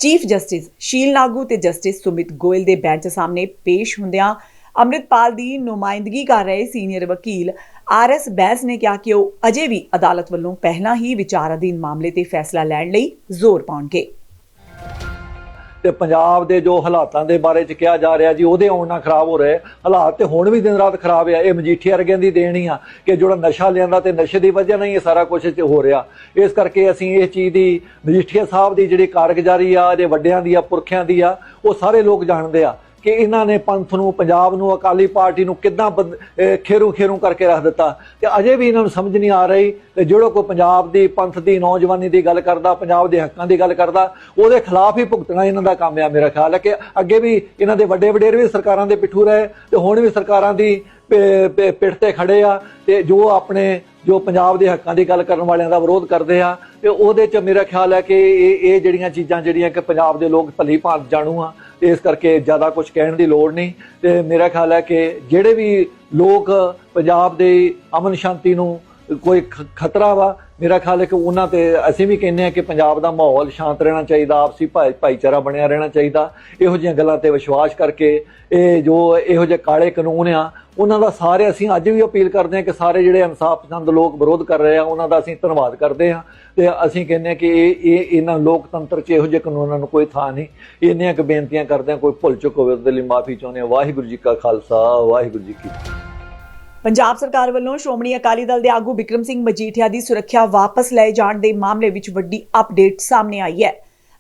ਚੀਫ ਜਸਟਿਸ ਸ਼ੀਲ ਨਾਗੂ ਤੇ ਜਸਟਿਸ ਸੁਮਿਤ ਗੋਇਲ ਦੇ ਬੈਂਚ ਸਾਹਮਣੇ ਪੇਸ਼ ਹੁੰਦਿਆਂ ਅੰਮ੍ਰਿਤਪਾਲ ਦੀ ਨੁਮਾਇੰਦਗੀ ਕਰ ਰਹੇ ਸੀਨੀਅਰ ਵਕੀਲ ਆਰ ਐਸ ਬੈਂਸ ਨੇ ਕਿਹਾ ਕਿ ਉਹ ਅਜੇ ਵੀ ਅਦਾਲਤ ਵੱਲੋਂ ਪਹਿਲਾਂ ਹੀ ਵਿਚਾਰਾਧੀਨ ਮਾਮਲੇ ਤੇ ਫੈਸਲਾ ਲੈਣ ਲਈ ਜ਼ੋਰ ਪਾਉਣਗੇ। ਤੇ ਪੰਜਾਬ ਦੇ ਜੋ ਹਾਲਾਤਾਂ ਦੇ ਬਾਰੇ ਚ ਕਿਹਾ ਜਾ ਰਿਹਾ ਜੀ, ਉਹਦੇ ਆਉਣ ਨਾਲ ਖਰਾਬ ਹੋ ਰਹੇ ਹਾਲਾਤ ਤੇ ਹੁਣ ਵੀ ਦਿਨ ਰਾਤ ਖਰਾਬ ਆ। ਇਹ ਮਜੀਠੀਆ ਵਰਗਿਆਂ ਦੀ ਦੇਣੀ ਆ ਕਿ ਜਿਹੜਾ ਨਸ਼ਾ ਲਿਆਂਦਾ ਤੇ ਨਸ਼ੇ ਦੀ ਵਜ੍ਹਾ ਨਾਲ ਹੀ ਇਹ ਸਾਰਾ ਕੁਝ ਹੋ ਰਿਹਾ। ਇਸ ਕਰਕੇ ਅਸੀਂ ਇਹ ਚੀਜ਼ ਦੀ ਮਜੀਠੀਆ ਸਾਹਿਬ ਦੀ ਜਿਹੜੀ ਕਾਰਗੁਜ਼ਾਰੀ ਆ ਜੇ ਵੱਡਿਆਂ ਦੀ ਆ, ਪੁਰਖਿਆਂ ਦੀ ਆ, ਉਹ ਸਾਰੇ ਲੋਕ ਜਾਣਦੇ ਆ। ਕਿ ਇਹਨਾਂ ਨੇ ਪੰਥ ਨੂੰ, ਪੰਜਾਬ ਨੂੰ, ਅਕਾਲੀ ਪਾਰਟੀ ਨੂੰ ਕਿੱਦਾਂ ਬਦ- ਖੇਰੂ ਖੇਰੂ ਕਰਕੇ ਰੱਖ ਦਿੱਤਾ। ਤੇ ਅਜੇ ਵੀ ਇਹਨਾਂ ਨੂੰ ਸਮਝ ਨਹੀਂ ਆ ਰਹੀ ਤੇ ਜਿਹੜਾ ਕੋਈ ਪੰਜਾਬ ਦੀ ਪੰਥ ਦੀ, ਨੌਜਵਾਨੀ ਦੀ ਗੱਲ ਕਰਦਾ, ਪੰਜਾਬ ਦੇ ਹੱਕਾਂ ਦੀ ਗੱਲ ਕਰਦਾ, ਉਹਦੇ ਖਿਲਾਫ ਹੀ ਭੁਗਤਣਾ ਇਹਨਾਂ ਦਾ ਕੰਮ ਆ ਮੇਰਾ ਖਿਆਲ ਹੈ ਕਿ ਅੱਗੇ ਵੀ ਇਹਨਾਂ ਦੇ ਵੱਡੇ ਵਡੇਰ ਵੀ ਸਰਕਾਰਾਂ ਦੇ ਪਿੱਠੂ ਰਹੇ ਤੇ ਹੁਣ ਵੀ ਸਰਕਾਰਾਂ ਦੀ ਪਿੱਠ ਤੇ ਖੜੇ ਆ ਤੇ ਜੋ ਆਪਣੇ, ਜੋ ਪੰਜਾਬ ਦੇ ਹੱਕਾਂ ਦੀ ਗੱਲ ਕਰਨ ਵਾਲਿਆਂ ਦਾ ਵਿਰੋਧ ਕਰਦੇ ਆ ਤੇ ਉਹਦੇ ਚ ਮੇਰਾ ਖਿਆਲ ਹੈ ਕਿ ਇਹ ਇਹ ਜਿਹੜੀਆਂ ਚੀਜ਼ਾਂ ਜਿਹੜੀਆਂ ਕਿ ਪੰਜਾਬ ਦੇ ਲੋਕ ਭਲੀ ਭਾਂਤ ਜਾਣੂ ਆ ਇਸ ਕਰਕੇ ਜ਼ਿਆਦਾ ਕੁਝ ਕਹਿਣ ਦੀ ਲੋੜ ਨਹੀਂ। ਤੇ ਮੇਰਾ ਖਿਆਲ ਹੈ ਕਿ ਜਿਹੜੇ ਵੀ ਲੋਕ ਪੰਜਾਬ ਦੇ ਅਮਨ ਸ਼ਾਂਤੀ ਨੂੰ ਕੋਈ ਖਤਰਾ ਵਾ? ਮੇਰਾ ਖਿਆਲ ਹੈ ਕਿ ਉਹਨਾਂ ਤੇ ਅਸੀਂ ਵੀ ਕਹਿੰਦੇ ਆ ਕਿ ਪੰਜਾਬ ਦਾ ਮਾਹੌਲ ਸ਼ਾਂਤ ਰਹਿਣਾ ਚਾਹੀਦਾ, ਆਪਸੀ ਭਾਈਚਾਰਾ ਬਣਿਆ ਰਹਿਣਾ ਚਾਹੀਦਾ। ਇਹੋ ਜਿਹੀਆਂ ਗੱਲਾਂ ਤੇ ਵਿਸ਼ਵਾਸ ਕਰਕੇ ਇਹ ਜੋ ਇਹੋ ਜਿਹੇ ਕਾਲੇ ਕਾਨੂੰਨ ਆ, ਉਹਨਾਂ ਦਾ ਸਾਰੇ ਅਸੀਂ ਅੱਜ ਵੀ ਅਪੀਲ ਕਰਦੇ ਹਾਂ ਕਿ ਸਾਰੇ ਜਿਹੜੇ ਇਨਸਾਫ ਪਸੰਦ ਲੋਕ ਵਿਰੋਧ ਕਰ ਰਹੇ ਆ, ਉਹਨਾਂ ਦਾ ਅਸੀਂ ਧੰਨਵਾਦ ਕਰਦੇ ਹਾਂ ਤੇ ਅਸੀਂ ਕਹਿੰਦੇ ਹਾਂ ਕਿ ਇਹ ਇਹ ਇਹਨਾਂ ਲੋਕਤੰਤਰ 'ਚ ਇਹੋ ਜਿਹੇ ਕਾਨੂੰਨਾਂ ਨੂੰ ਕੋਈ ਥਾਂ ਨਹੀਂ। ਇਹਨੀਆਂ ਕੁ ਬੇਨਤੀਆਂ ਕਰਦੇ ਹਾਂ, ਕੋਈ ਭੁੱਲ ਚੁੱਕ ਹੋਵੇ, ਉਹਦੇ ਲਈ ਮਾਫੀ ਚਾਹੁੰਦੇ ਹਾਂ। ਵਾਹਿਗੁਰੂ ਜੀ ਕਾ ਖਾਲਸਾ, ਵਾਹਿਗੁਰੂ ਜੀ ਕੀ ਪੰਜਾਬ ਸਰਕਾਰ ਵੱਲੋਂ ਸ਼੍ਰੋਮਣੀ ਅਕਾਲੀ ਦਲ ਦੇ ਆਗੂ ਵਿਕਰਮ ਸਿੰਘ ਮਜੀਠੀਆ ਦੀ ਸੁਰੱਖਿਆ ਵਾਪਸ ਲਏ ਜਾਣ ਦੇ ਮਾਮਲੇ ਵਿੱਚ ਵੱਡੀ ਅਪਡੇਟ ਸਾਹਮਣੇ ਆਈ ਹੈ।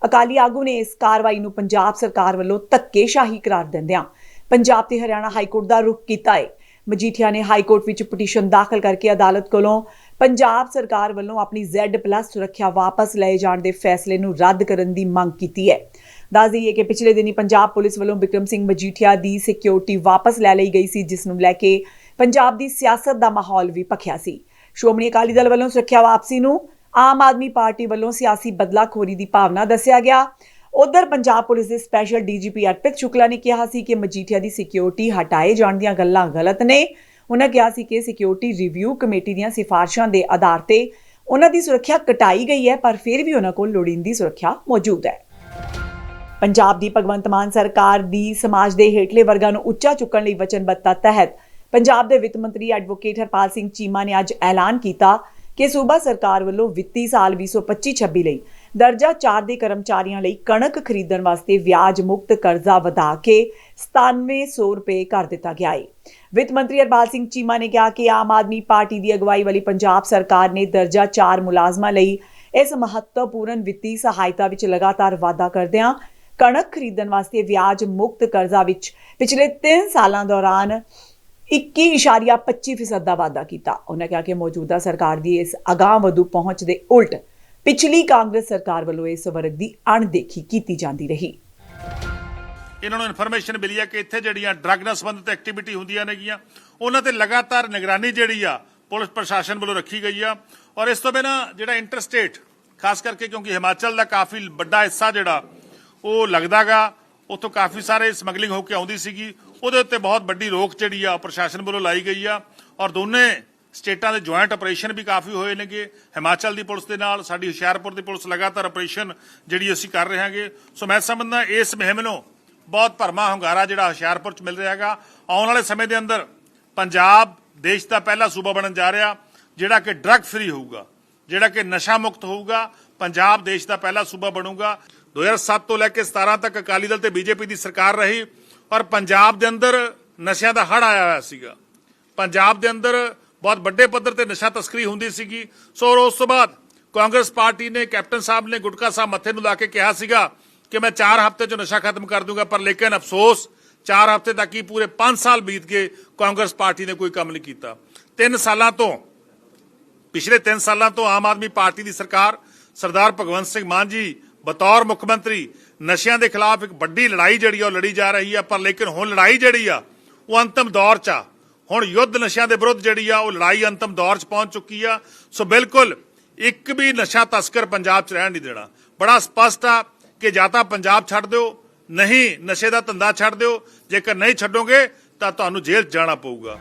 ਅਕਾਲੀ ਆਗੂ ਨੇ ਇਸ ਕਾਰਵਾਈ ਨੂੰ ਪੰਜਾਬ ਸਰਕਾਰ ਵੱਲੋਂ ਧੱਕੇਸ਼ਾਹੀ ਕਰਾਰ ਦਿੰਦਿਆਂ ਪੰਜਾਬ ਤੇ ਹਰਿਆਣਾ ਹਾਈ ਕੋਰਟ ਦਾ ਰੁਖ ਕੀਤਾ ਹੈ। ਮਜੀਠੀਆ ਨੇ ਹਾਈ ਕੋਰਟ ਵਿੱਚ ਪਟੀਸ਼ਨ ਦਾਖਲ ਕਰਕੇ ਅਦਾਲਤ ਕੋਲੋਂ ਪੰਜਾਬ ਸਰਕਾਰ ਵੱਲੋਂ ਆਪਣੀ Z+ ਸੁਰੱਖਿਆ ਵਾਪਸ ਲਏ ਜਾਣ ਦੇ ਫੈਸਲੇ ਨੂੰ ਰੱਦ ਕਰਨ ਦੀ ਮੰਗ ਕੀਤੀ ਹੈ। ਦੱਸ ਦਈਏ ਕਿ ਪਿਛਲੇ ਦਿਨੀ ਪੰਜਾਬ ਪੁਲਿਸ ਵੱਲੋਂ ਵਿਕਰਮ ਸਿੰਘ ਮਜੀਠੀਆ ਦੀ ਸਿਕਿਉਰਿਟੀ ਵਾਪਸ ਲੈ ਲਈ ਗਈ ਸੀ, ਜਿਸ ਨੂੰ ਲੈ ਕੇ ਪੰਜਾਬ ਦੀ ਸਿਆਸਤ ਦਾ ਮਾਹੌਲ ਵੀ ਭਖਿਆ ਸੀ। ਸ਼੍ਰੋਮਣੀ ਅਕਾਲੀ ਦਲ ਵੱਲੋਂ ਸੁਰੱਖਿਆ ਵਾਪਸੀ ਨੂੰ ਆਮ ਆਦਮੀ ਪਾਰਟੀ ਵੱਲੋਂ ਸਿਆਸੀ ਬਦਲਾਖੋਰੀ ਦੀ ਭਾਵਨਾ ਦੱਸਿਆ ਗਿਆ। ਉਧਰ ਪੰਜਾਬ ਪੁਲਿਸ ਦੇ ਸਪੈਸ਼ਲ ਡੀਜੀਪੀ ਅਰਪਿਤ ਸ਼ੁਕਲਾ ਨੇ ਕਿਹਾ ਸੀ ਕਿ ਮਜੀਠੀਆ ਦੀ ਸਿਕਿਉਰਿਟੀ ਹਟਾਏ ਜਾਣ ਦੀਆਂ ਗੱਲਾਂ ਗਲਤ ਨੇ। ਉਹਨਾਂ ਕਿਹਾ ਸੀ ਕਿ ਸਿਕਿਉਰਿਟੀ ਰਿਵਿਊ ਕਮੇਟੀ ਦੀਆਂ ਸਿਫਾਰਸ਼ਾਂ ਦੇ ਆਧਾਰ ਤੇ ਉਹਨਾਂ ਦੀ ਸੁਰੱਖਿਆ ਕਟਾਈ ਗਈ ਹੈ, ਪਰ ਫਿਰ ਵੀ ਉਹਨਾਂ ਕੋਲ ਲੋੜੀਂਦੀ ਸੁਰੱਖਿਆ ਮੌਜੂਦ ਹੈ। ਪੰਜਾਬ ਦੀ ਭਗਵੰਤ ਮਾਨ ਸਰਕਾਰ ਦੀ ਸਮਾਜ ਦੇ ਹੇਠਲੇ ਵਰਗਾਂ ਨੂੰ ਉੱਚਾ ਚੁੱਕਣ ਲਈ ਵਚਨਬੱਧਤਾ ਤਹਿਤ ਪੰਜਾਬ ਦੇ ਵਿੱਤ ਮੰਤਰੀ ਐਡਵੋਕੇਟ ਹਰਪਾਲ ਸਿੰਘ ਚੀਮਾ ਨੇ ਅੱਜ ਐਲਾਨ ਕੀਤਾ ਕਿ ਸੂਬਾ ਸਰਕਾਰ ਵੱਲੋਂ ਵਿੱਤੀ ਸਾਲ 2025-26 ਲਈ ਦਰਜਾ 4 ਦੇ ਕਰਮਚਾਰੀਆਂ ਲਈ ਕਣਕ ਖਰੀਦਣ ਵਾਸਤੇ ਵਿਆਜ ਮੁਕਤ ਕਰਜ਼ਾ ਵਧਾ ਕੇ 9700 ਰੁਪਏ ਕਰ ਦਿੱਤਾ ਗਿਆ ਹੈ ਵਿੱਤ ਮੰਤਰੀ ਹਰਪਾਲ ਸਿੰਘ ਚੀਮਾ ਨੇ ਕਿਹਾ ਕਿ ਆਮ ਆਦਮੀ ਪਾਰਟੀ ਦੀ ਅਗਵਾਈ ਵਾਲੀ ਪੰਜਾਬ ਸਰਕਾਰ ਨੇ ਦਰਜਾ 4 ਮੁਲਾਜ਼ਮਾਂ ਲਈ ਇਸ ਮਹੱਤਵਪੂਰਨ ਵਿੱਤੀ ਸਹਾਇਤਾ ਵਿੱਚ ਲਗਾਤਾਰ ਵਾਧਾ ਕਰਦਿਆਂ ਕਣਕ ਖਰੀਦਣ ਵਾਸਤੇ ਵਿਆਜ ਮੁਕਤ ਕਰਜ਼ਾ ਵਿੱਚ ਪਿਛਲੇ 3 ਸਾਲਾਂ ਦੌਰਾਨ 21.25% ਦਾ ਵਾਧਾ ਕੀਤਾ। ਉਹਨਾਂ ਕਿਹਾ ਕਿ ਮੌਜੂਦਾ ਸਰਕਾਰ ਦੀ ਇਸ ਅਗਾਂਹਵਧੂ ਪਹੁੰਚ ਦੇ ਉਲਟ ਪਿਛਲੀ ਕਾਂਗਰਸ ਸਰਕਾਰ ਵੱਲੋਂ ਇਸ ਵਰਗ ਦੀ ਅਣਦੇਖੀ ਕੀਤੀ ਜਾਂਦੀ ਰਹੀ। ਇਹਨਾਂ ਨੂੰ ਇਨਫੋਰਮੇਸ਼ਨ ਮਿਲੀ ਹੈ ਕਿ ਇੱਥੇ ਜਿਹੜੀਆਂ ਡਰੱਗ ਨਾਲ ਸੰਬੰਧਿਤ ਐਕਟੀਵਿਟੀ ਹੁੰਦੀਆਂ ਨੇਗੀਆਂ, ਉਹਨਾਂ ਤੇ ਲਗਾਤਾਰ ਨਿਗਰਾਨੀ ਜਿਹੜੀ ਆ ਪੁਲਿਸ ਪ੍ਰਸ਼ਾਸਨ ਵੱਲੋਂ ਰੱਖੀ ਗਈ ਆ। ਔਰ ਇਸ ਤੋਂ ਬਿਨਾਂ ਜਿਹੜਾ ਇੰਟਰਸਟੇਟ, ਖਾਸ ਕਰਕੇ ਕਿਉਂਕਿ ਹਿਮਾਚਲ ਦਾ ਕਾਫੀ ਵੱਡਾ ਹਿੱਸਾ ਜਿਹੜਾ, ਉਹ ਲੱਗਦਾਗਾ। ਉੱਥੋਂ ਕਾਫੀ ਸਾਰੇ ਸਮਗਲਿੰਗ ਹੋ ਕੇ ਆਉਂਦੀ ਸੀਗੀ। ਉਹਦੇ ਉੱਤੇ ਬਹੁਤ ਵੱਡੀ ਰੋਕ ਜਿਹੜੀ ਆ ਉਹ ਪ੍ਰਸ਼ਾਸਨ ਵੱਲੋਂ ਲਾਈ ਗਈ ਆ ਔਰ ਦੋਨੇ ਸਟੇਟਾਂ ਦੇ ਜੁਆਇੰਟ ਆਪਰੇਸ਼ਨ ਵੀ ਕਾਫੀ ਹੋਏ ਨੇਗੇ। ਹਿਮਾਚਲ ਦੀ ਪੁਲਿਸ ਦੇ ਨਾਲ, ਸਾਡੀ ਹੁਸ਼ਿਆਰਪੁਰ ਦੀ ਪੁਲਿਸ ਲਗਾਤਾਰ ਆਪਰੇਸ਼ਨ ਜਿਹੜੀ ਅਸੀਂ ਕਰ ਰਹੇ ਹਾਂਗੇ। ਸੋ ਮੈਂ ਸਮਝਦਾ ਇਸ ਮੁਹਿੰਮ ਨੂੰ ਬਹੁਤ ਭਰਮਾ ਹੁੰਗਾਰਾ ਜਿਹੜਾ ਹੁਸ਼ਿਆਰਪੁਰ ਚ ਮਿਲ ਰਿਹਾ ਹੈਗਾ। ਆਉਣ ਵਾਲੇ ਸਮੇਂ ਦੇ ਅੰਦਰ ਪੰਜਾਬ ਦੇਸ਼ ਦਾ ਪਹਿਲਾ ਸੂਬਾ ਬਣਨ ਜਾ ਰਿਹਾ, ਜਿਹੜਾ ਕਿ ਡਰੱਗ ਫ੍ਰੀ ਹੋਊਗਾ, ਜਿਹੜਾ ਕਿ ਨਸ਼ਾ ਮੁਕਤ ਹੋਊਗਾ, ਪੰਜਾਬ ਦੇਸ਼ ਦਾ ਪਹਿਲਾ ਸੂਬਾ ਬਣੂਗਾ। 2007 ਤੋਂ ਲੈ ਕੇ 17 ਤੱਕ ਅਕਾਲੀ ਦਲ ਤੇ ਬੀਜੇਪੀ ਦੀ ਸਰਕਾਰ ਰਹੀ। ਪਰ ਪੰਜਾਬ ਦੇ ਅੰਦਰ ਨਸ਼ਿਆਂ ਦਾ ਹੜ ਆਇਆ ਹੋਇਆ ਸੀਗਾ। ਪੰਜਾਬ ਦੇ ਅੰਦਰ ਬਹੁਤ ਵੱਡੇ ਪੱਧਰ ਤੇ ਨਸ਼ਾ ਤਸਕਰੀ ਹੁੰਦੀ ਸੀਗੀ। ਸੋ ਔਰ ਉਸ ਤੋਂ ਬਾਅਦ ਕਾਂਗਰਸ ਪਾਰਟੀ ਨੇ ਕੈਪਟਨ ਸਾਹਿਬ ਨੇ ਗੁਟਕਾ ਸਾਹਿਬ ਮੱਥੇ ਨੂੰ ਲਾ ਕੇ ਕਿਹਾ ਸੀਗਾ ਕਿ ਮੈਂ 4 ਹਫ਼ਤੇ 'ਚ ਨਸ਼ਾ ਖਤਮ ਕਰ ਦੂੰਗਾ, ਪਰ ਲੇਕਿਨ ਅਫਸੋਸ 4 ਹਫ਼ਤੇ ਤੱਕ ਹੀ ਪੂਰੇ 5 ਸਾਲ ਬੀਤ ਗਏ, ਕਾਂਗਰਸ ਪਾਰਟੀ ਨੇ ਕੋਈ ਕੰਮ ਨਹੀਂ ਕੀਤਾ। 3 ਸਾਲਾਂ ਤੋਂ, ਪਿਛਲੇ 3 ਸਾਲਾਂ ਤੋਂ ਆਮ ਆਦਮੀ ਪਾਰਟੀ ਦੀ ਸਰਕਾਰ, ਸਰਦਾਰ ਭਗਵੰਤ ਸਿੰਘ ਮਾਨ ਜੀ, ਬਤੌਰ ਮੁੱਖ ਮੰਤਰੀ ਨਸ਼ਿਆਂ ਦੇ ਖਿਲਾਫ ਇੱਕ ਵੱਡੀ ਲੜਾਈ ਜਿਹੜੀ ਆ ਉਹ ਲੜੀ ਜਾ ਰਹੀ ਆ, ਪਰ ਲੇਕਿਨ ਹੁਣ ਲੜਾਈ ਜਿਹੜੀ ਆ, ਉਹ ਅੰਤਮ ਦੌਰ 'ਚ ਆ। ਹੁਣ ਯੁੱਧ ਨਸ਼ਿਆਂ ਦੇ ਵਿਰੁੱਧ ਜਿਹੜੀ ਆ, ਉਹ ਲੜਾਈ ਅੰਤਮ ਦੌਰ 'ਚ ਪਹੁੰਚ ਚੁੱਕੀ ਆ। ਸੋ ਬਿਲਕੁਲ ਇੱਕ ਵੀ ਨਸ਼ਾ ਤਸਕਰ ਪੰਜਾਬ 'ਚ ਰਹਿਣ ਨਹੀਂ ਦੇਣਾ। ਬੜਾ ਸਪਸ਼ਟ ਆ ਕਿ ਜਾਂ ਤਾਂ ਪੰਜਾਬ ਛੱਡ ਦਿਓ, ਨਹੀਂ ਨਸ਼ੇ ਦਾ ਧੰਦਾ ਛੱਡ ਦਿਓ। ਜੇਕਰ ਨਹੀਂ ਛੱਡੋਗੇ, ਤਾਂ ਤੁਹਾਨੂੰ ਜੇਲ੍ਹ 'ਚ ਜਾਣਾ ਪਊਗਾ।